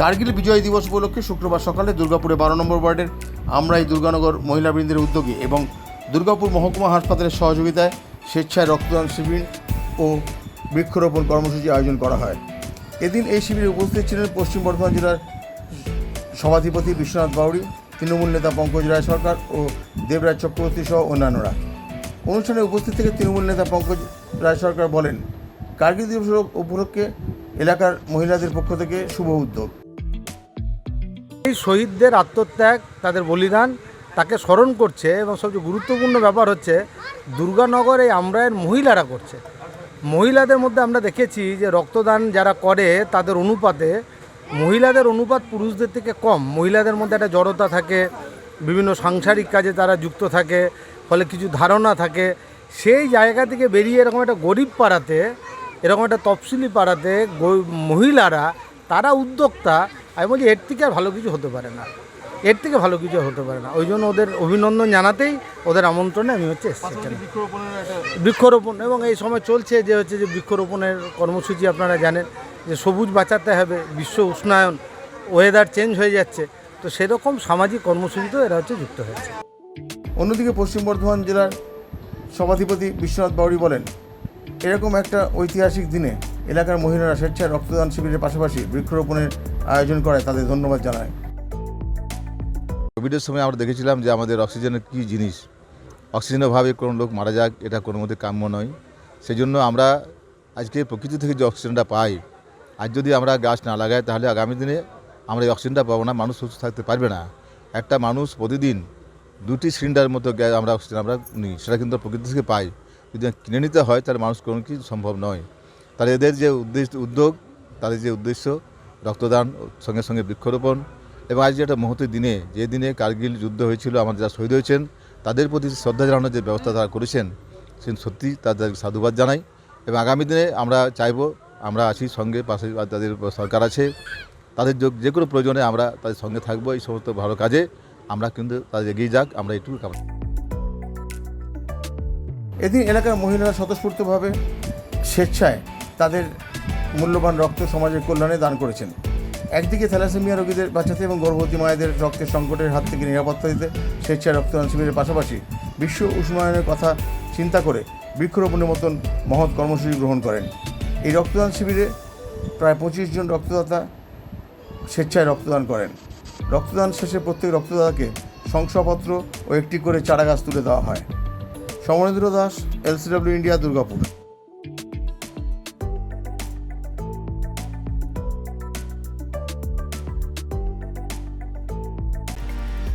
কার্গিল বিজয় দিবস উপলক্ষে শুক্রবার সকালে দুর্গাপুরে বারো নম্বর ওয়ার্ডের আমরাই দুর্গানগর মহিলাবৃন্দের উদ্যোগে এবং দুর্গাপুর মহকুমা হাসপাতালের সহযোগিতায় স্বেচ্ছায় রক্তদান শিবির ও বৃক্ষরোপণ কর্মসূচি আয়োজন করা হয়। এদিন এই শিবিরে উপস্থিত ছিলেন পশ্চিম বর্ধমান জেলার সভাধিপতি বিশ্বনাথ বাউরি তৃণমূল নেতা পঙ্কজ রায় সরকার ও দেবরাজ চক্রবর্তী সহ অন্যান্যরা। অনুষ্ঠানে উপস্থিত থেকে তৃণমূল নেতা পঙ্কজ রায় সরকার বলেন, কার্গিল দিবস উপলক্ষে এলাকার মহিলাদের পক্ষ থেকে শুভ উদ্যোগ। এই শহীদদের আত্মত্যাগ, তাদের বলিদান তাকে স্মরণ করছে এবং সবচেয়ে গুরুত্বপূর্ণ ব্যাপার হচ্ছে দুর্গানগর এই আমরায়ের মহিলারা করছে। মহিলাদের মধ্যে আমরা দেখেছি যে রক্তদান যারা করে তাদের অনুপাতে মহিলাদের অনুপাত পুরুষদের থেকে কম। মহিলাদের মধ্যে একটা জড়তা থাকে, বিভিন্ন সাংসারিক কাজে তারা যুক্ত থাকে, ফলে কিছু ধারণা থাকে। সেই জায়গা থেকে বেরিয়ে এরকম একটা গরিব পাড়াতে, এরকম একটা তফসিলি পাড়াতে মহিলারা, তারা উদ্যোক্তা আমি বলছি এর থেকে আর ভালো কিছু হতে পারে না। এর থেকে ভালো কিছু হতে পারে না। ওই জন্য ওদের অভিনন্দন জানাতেই ওদের আমন্ত্রণে আমি হচ্ছে এসেছি। বৃক্ষরোপণ এবং এই সময় চলছে যে হচ্ছে যে বৃক্ষরোপণের কর্মসূচি আপনারা জানেন যে সবুজ বাঁচাতে হবে বিশ্ব উষ্ণায়ন ওয়েদার চেঞ্জ হয়ে যাচ্ছে। তো সেরকম সামাজিক কর্মসূচিতেও এরা হচ্ছে যুক্ত হয়েছে। অন্যদিকে পশ্চিম বর্ধমান জেলার সভাধিপতি বিশ্বনাথ বাউরি বলেন এরকম একটা ঐতিহাসিক দিনে এলাকার মহিলারা স্বেচ্ছায় রক্তদান শিবিরের পাশাপাশি বৃক্ষরোপণের আয়োজন করায় তাদের ধন্যবাদ জানায়। কোভিডের সময় আমরা দেখেছিলাম যে আমাদের অক্সিজেনের কী জিনিস। অক্সিজেনের অভাবে কোনো লোক মারা যাক, এটা কোনো মধ্যে কাম্য নয়। সেই জন্য আমরা আজকে প্রকৃতি থেকে যে অক্সিজেনটা পাই আজ যদি আমরা গাছ না লাগাই, তাহলে আগামী দিনে আমরা এই অক্সিজেনটা পাবো না, মানুষ সুস্থ থাকতে পারবে না। একটা মানুষ প্রতিদিন দুটি সিলিন্ডার মতো গ্যাস আমরা অক্সিজেন আমরা নিই, সেটা কিন্তু প্রকৃতি থেকে পাই। যদি কিনে নিতে হয়, তাহলে মানুষ কোনো কি সম্ভব নয়। তাহলে এদের যে উদ্দেশ্য, উদ্যোগ, তাদের যে উদ্দেশ্য, রক্তদান, সঙ্গে সঙ্গে বৃক্ষরোপণ এবং আজ একটা মুহূর্তের দিনে, যে দিনে কার্গিল যুদ্ধ হয়েছিল, আমাদের যারা শহীদ হয়েছেন, তাদের প্রতি শ্রদ্ধা জানানোর যে ব্যবস্থা তারা করেছেন, সে সত্যি তাদের সাধুবাদ জানাই এবং আগামী দিনে আমরা চাইব, আমরা আছি সঙ্গে, পাশে তাদের সরকার আছে, তাদের যে- কোনো প্রয়োজনে আমরা তাদের সঙ্গে থাকব, এই সমস্ত ভালো কাজে আমরা কিন্তু তাদের এগিয়ে যাক, আমরা এটুকু কামনা এদিন এলাকার মহিলারা স্বতঃস্ফূর্তভাবে স্বেচ্ছায় তাদের মূল্যবান রক্ত সমাজের কল্যাণে দান করেছেন। একদিকে থ্যালাসেমিয়া রোগীদের বাঁচাতে এবং গর্ভবতী মায়েদের রক্তের সংকটের হাত থেকে নিরাপত্তা দিতে স্বেচ্ছায় রক্তদান শিবিরের পাশাপাশি বিশ্ব উষ্ণায়নের কথা চিন্তা করে বৃক্ষরোপণের মতন মহৎ কর্মসূচি গ্রহণ করেন। এই রক্তদান শিবিরে প্রায় পঁচিশ জন রক্তদাতা স্বেচ্ছায় রক্তদান করেন। রক্তদান শেষে প্রত্যেক রক্তদাতাকে শংসাপত্র ও একটি করে চারাগাছ তুলে দেওয়া হয়। Samarendra Das, LCW India, Durgapur.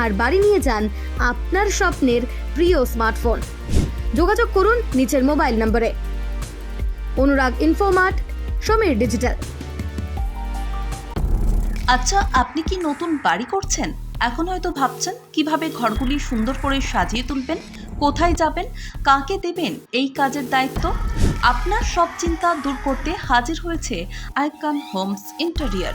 আর বাড়ি নিয়ে যান আপনার স্বপ্নের প্রিয় স্মার্টফোন। যোগাযোগ করুন নিচের মোবাইল নম্বরে। অনুরাগ ইনফোমার্ট সমীর ডিজিটাল আচ্ছা আপনি কি নতুন বাড়ি করছেন? এখন হয়তো ভাবছেন, কীভাবে ঘরগুলি সুন্দর করে সাজিয়ে তুলবেন? কোথায় যাবেন? কাকে দেবেন? এই কাজের দায়িত্ব? আপনার সব চিন্তা দূর করতে হাজির হয়েছে Icon homes interior.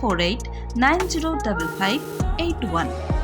448 905581.